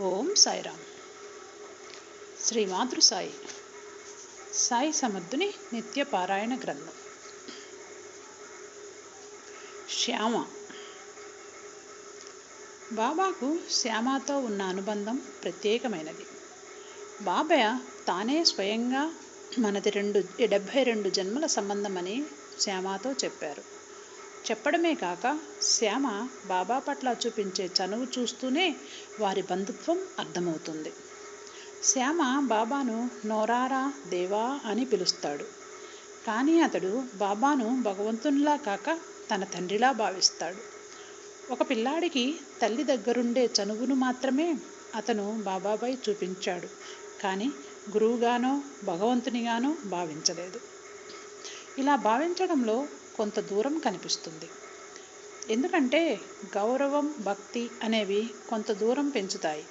ఓం సాయిరామ్. శ్రీ మాతృ సాయి. సాయి సమర్థుని నిత్య పారాయణ గ్రంథం. శ్యామ. బాబాకు శ్యామతో ఉన్న అనుబంధం ప్రత్యేకమైనది. బాబయ్య తానే స్వయంగా మనది రెండు డెబ్భై రెండు జన్మల సంబంధమని శ్యామతో చెప్పారు. చెప్పడమే కాక శ్యామ బాబా పట్ల చూపించే చనువు చూస్తూనే వారి బంధుత్వం అర్థమవుతుంది. శ్యామ బాబాను నోరారా దేవా అని పిలుస్తాడు. కానీ అతడు బాబాను భగవంతునిలా కాక తన తండ్రిలా భావిస్తాడు. ఒక పిల్లాడికి తల్లి దగ్గరుండే చనువును మాత్రమే అతను బాబాపై చూపించాడు. కానీ గురువుగానో భగవంతునిగానో భావించలేదు. ఇలా భావించడంలో కొంత దూరం కనిపిస్తుంది. ఎందుకంటే గౌరవం భక్తి అనేవి కొంత దూరం పెంచుతాయి.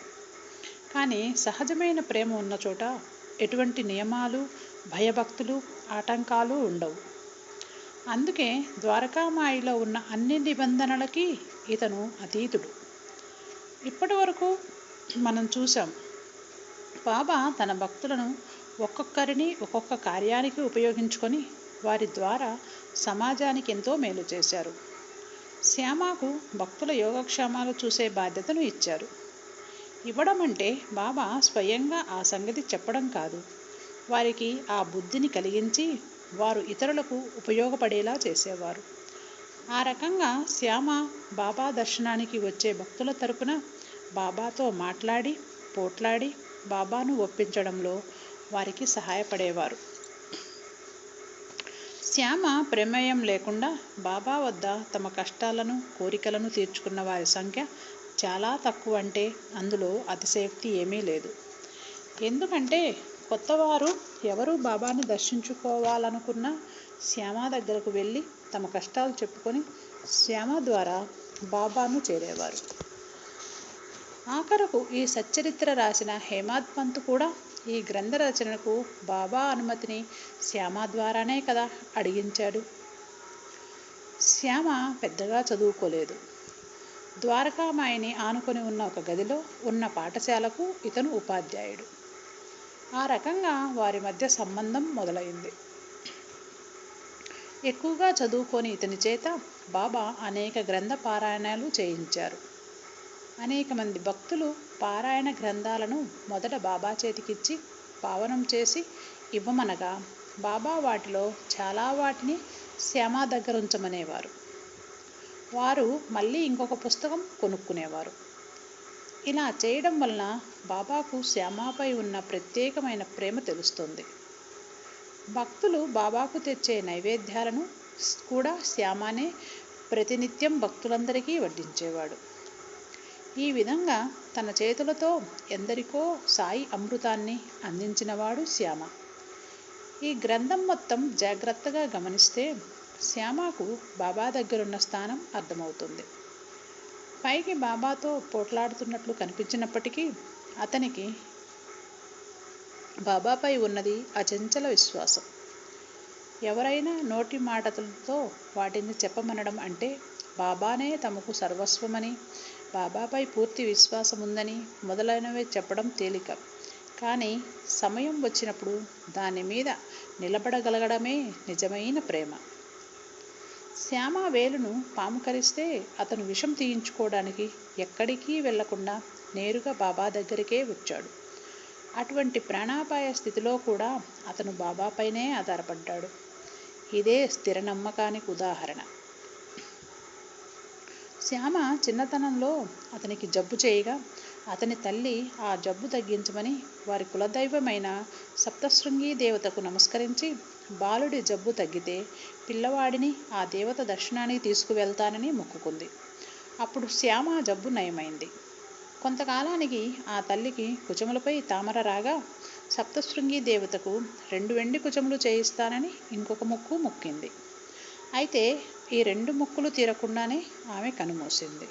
కానీ సహజమైన ప్రేమ ఉన్న చోట ఎటువంటి నియమాలు భయభక్తులు ఆటంకాలు ఉండవు. అందుకే ద్వారకామాయిలో ఉన్న అన్ని నిబంధనలకి ఇతను అతీతుడు. ఇప్పటి వరకు మనం చూసాం బాబా తన భక్తులను ఒక్కొక్కరిని ఒక్కొక్క కార్యానికి ఉపయోగించుకొని వారి ద్వారా సమాజానికి ఎంతో మేలు చేశారు. శ్యామకు భక్తుల యోగక్షేమాలు చూసే బాధ్యతను ఇచ్చారు. ఇవ్వడం అంటే బాబా స్వయంగా ఆ సంగతి చెప్పడం కాదు. వారికి ఆ బుద్ధిని కలిగించి వారు ఇతరులకు ఉపయోగపడేలా చేసేవారు. ఆ రకంగా శ్యామ బాబా దర్శనానికి వచ్చే భక్తుల తరపున బాబాతో మాట్లాడి పోట్లాడి బాబాను ఒప్పించడంలో వారికి సహాయపడేవారు. శ్యామ ప్రమేయం లేకుండా బాబా వద్ద తమ కష్టాలను కోరికలను తీర్చుకున్న వారి సంఖ్య చాలా తక్కువ అంటే అందులో అతిశయక్తి ఏమీ లేదు. ఎందుకంటే కొత్తవారు ఎవరు బాబాని దర్శించుకోవాలనుకున్న శ్యామ దగ్గరకు వెళ్ళి తమ కష్టాలు చెప్పుకొని శ్యామ ద్వారా బాబాను చేరేవారు. ఆఖరకు ఈ సచ్చరిత్ర రాసిన హేమాద్ పంత్ కూడా ఈ గ్రంథ రచనకు బాబా అనుమతిని శ్యామ ద్వారానే కదా అడిగించాడు. శ్యామ పెద్దగా చదువుకోలేదు. ద్వారకామాయిని ఆనుకొని ఉన్న ఒక గదిలో ఉన్న పాఠశాలకు ఇతను ఉపాధ్యాయుడు. ఆ రకంగా వారి మధ్య సంబంధం మొదలైంది. ఎక్కువగా చదువుకొని ఇతని చేత బాబా అనేక గ్రంథ పారాయణాలు చేయించారు. అనేక మంది భక్తులు పారాయణ గ్రంథాలను మొదట బాబా చేతికిచ్చి పావనం చేసి ఇవ్వమనగా బాబా వాటిలో చాలా వాటిని శ్యామ దగ్గర ఉంచమనేవారు. వారు మళ్ళీ ఇంకొక పుస్తకం కొనుక్కునేవారు. ఇలా చేయడం వలన బాబాకు శ్యామపై ఉన్న ప్రత్యేకమైన ప్రేమ తెలుస్తుంది. భక్తులు బాబాకు తెచ్చే నైవేద్యాలను కూడా శ్యామానే ప్రతినిత్యం భక్తులందరికీ వడ్డించేవాడు. ఈ విధంగా తన చేతులతో ఎందరికో సాయి అమృతాన్ని అందించినవాడు శ్యామ. ఈ గ్రంథం మొత్తం జాగ్రత్తగా గమనిస్తే శ్యామకు బాబా దగ్గరున్న స్థానం అర్థమవుతుంది. పైకి బాబాతో పోట్లాడుతున్నట్లు కనిపించినప్పటికీ అతనికి బాబాపై ఉన్నది అచంచల విశ్వాసం. ఎవరైనా నోటి మాటలతో వాటిని చెప్పమనడం అంటే బాబానే తమకు సర్వస్వమని బాబాపై పూర్తి విశ్వాసం ఉందని మొదలైనవి చెప్పడం తేలిక. కానీ సమయం వచ్చినప్పుడు దాని మీద నిలబడగలగడమే నిజమైన ప్రేమ. శ్యామ వేలును పాముకరిస్తే అతను విషం తీయించుకోవడానికి ఎక్కడికి వెళ్ళకుండా నేరుగా బాబా దగ్గరికే వచ్చాడు. అటువంటి ప్రాణాపాయ స్థితిలో కూడా అతను బాబాపైనే ఆధారపడ్డాడు. ఇదే స్థిర నమ్మకానికి ఉదాహరణ. శ్యామ చిన్నతనంలో అతనికి జబ్బు చేయగా అతని తల్లి ఆ జబ్బు తగ్గించమని వారి కులదైవమైన సప్తశృంగి దేవతకు నమస్కరించి బాలుడి జబ్బు తగ్గితే పిల్లవాడిని ఆ దేవత దర్శనానికి తీసుకువెళ్తానని మొక్కుకుంది. అప్పుడు శ్యామ జబ్బు నయమైంది. కొంతకాలానికి ఆ తల్లికి కుచములపై తామర రాగా సప్తశృంగి దేవతకు రెండు వెండి కుచములు చేయిస్తానని ఇంకొక ముక్కు మొక్కింది. అయితే ఈ రెండు మొక్కులు తీరకుండానే ఆమె కనుమూసింది.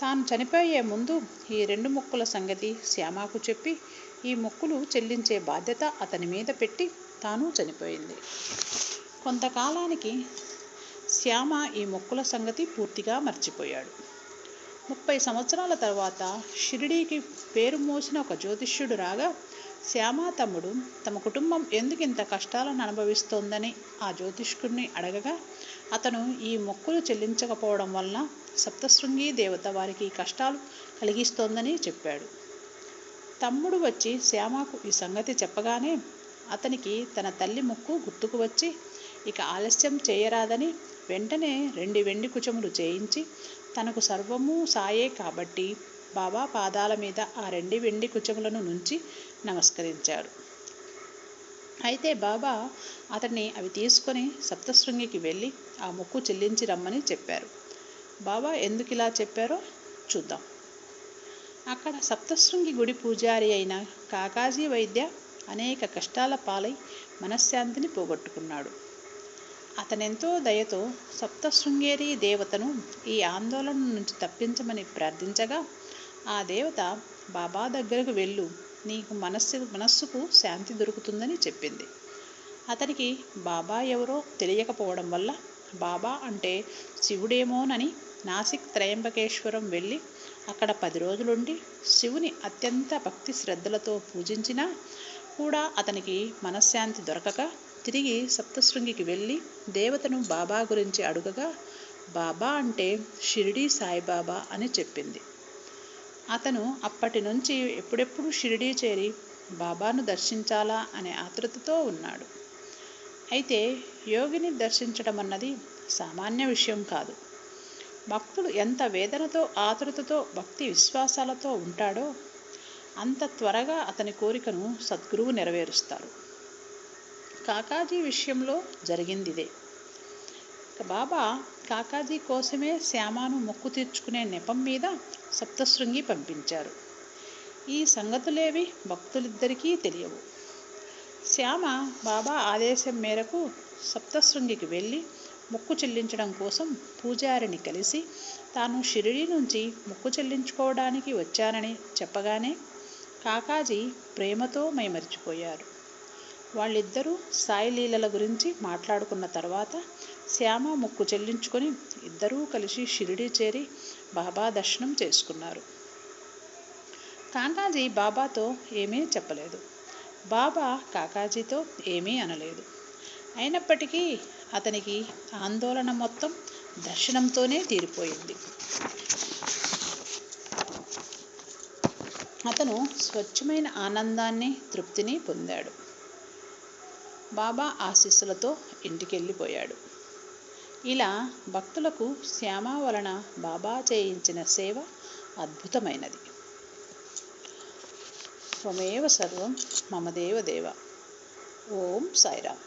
తాను చనిపోయే ముందు ఈ రెండు మొక్కుల సంగతి శ్యామకు చెప్పి ఈ మొక్కులు చెల్లించే బాధ్యత అతని మీద పెట్టి తాను చనిపోయింది. కొంతకాలానికి శ్యామ ఈ మొక్కుల సంగతి పూర్తిగా మర్చిపోయాడు. ముప్పై సంవత్సరాల తర్వాత షిరిడీకి పేరు మోసిన ఒక జ్యోతిష్యుడు రాగా శ్యామ తమ్ముడు తమ కుటుంబం ఎందుకు ఇంత కష్టాలను అనుభవిస్తోందని ఆ జ్యోతిష్కుడిని అడగగా అతను ఈ మొక్కులు చెల్లించకపోవడం వలన సప్తశృంగి దేవత వారికి కష్టాలు కలిగిస్తోందని చెప్పాడు. తమ్ముడు వచ్చి శ్యామకు ఈ సంగతి చెప్పగానే అతనికి తన తల్లి మొక్కు గుర్తుకు వచ్చి ఇక ఆలస్యం చేయరాదని వెంటనే రెండు వెండి కుచములు చేయించి తనకు సర్వము సాయే కాబట్టి బాబా పాదాల మీద ఆ రెండు వెండి కుచములను నుంచి నమస్కరించాడు. అయితే బాబా అతన్ని అవి తీసుకొని సప్తశృంగికి వెళ్ళి ఆ మొక్కు చెల్లించి రమ్మని చెప్పారు. బాబా ఎందుకు ఇలా చెప్పారో చూద్దాం. అక్కడ సప్తశృంగి గుడి పూజారి అయిన కాకాజీ వైద్య అనేక కష్టాల పాలై మనశ్శాంతిని పోగొట్టుకున్నాడు. అతనెంతో దయతో సప్తశృంగేరి దేవతను ఈ ఆందోళన నుంచి తప్పించమని ప్రార్థించగా ఆ దేవత బాబా దగ్గరకు వెళ్ళు. నీకు మనస్సు మనస్సుకు శాంతి దొరుకుతుందని చెప్పింది. అతనికి బాబా ఎవరో తెలియకపోవడం వల్ల బాబా అంటే శివుడేమోనని నాసిక్ త్రయంబకేశ్వరం వెళ్ళి అక్కడ పది రోజులుండి శివుని అత్యంత భక్తి శ్రద్ధలతో పూజించినా కూడా అతనికి మనశ్శాంతి దొరకక తిరిగి సప్తశృంగికి వెళ్ళి దేవతను బాబా గురించి అడుగగా బాబా అంటే షిరిడీ సాయిబాబా అని చెప్పింది. అతను అప్పటి నుంచి ఎప్పుడెప్పుడు షిరిడీ చేరి బాబాను దర్శించాలా అనే ఆతృతతో ఉన్నాడు. అయితే యోగిని దర్శించడం అన్నది సామాన్య విషయం కాదు. భక్తుడు ఎంత వేదనతో ఆతృతతో భక్తి విశ్వాసాలతో ఉంటాడో అంత త్వరగా అతని కోరికను సద్గురువు నెరవేరుస్తారు. కాకాజీ విషయంలో జరిగిందిదే. బాబా కాకాజీ కోసమే శ్యామను మొక్కు తీర్చుకునే నెపం మీద సప్తశృంగి పంపించారు. ఈ సంగతులేవి భక్తులిద్దరికీ తెలియవు. శ్యామ బాబా ఆదేశం మేరకు సప్తశృంగికి వెళ్ళి మొక్కు చెల్లించడం కోసం పూజారిని కలిసి తాను షిరిడి నుంచి మొక్కు చెల్లించుకోవడానికి వచ్చానని చెప్పగానే కాకాజీ ప్రేమతో మైమరిచిపోయారు. వాళ్ళిద్దరూ సాయిలీలల గురించి మాట్లాడుకున్న తర్వాత శ్యామ ముక్కు చెల్లించుకొని ఇద్దరూ కలిసి షిరిడి చేరి బాబా దర్శనం చేసుకున్నారు. కాకాజీ బాబాతో ఏమీ చెప్పలేదు. బాబా కాకాజీతో ఏమీ అనలేదు. అయినప్పటికీ అతనికి ఆందోళన మొత్తం దర్శనంతోనే తీరిపోయింది. అతను స్వచ్ఛమైన ఆనందాన్ని తృప్తిని పొందాడు. బాబా ఆశీస్సులతో ఇంటికెళ్ళిపోయాడు. ఇలా భక్తులకు శ్యామ వలన బాబా చేయించిన సేవ అద్భుతమైనది. త్వమేవ సర్వం మమదేవ దేవ. ఓం సాయిరామ్.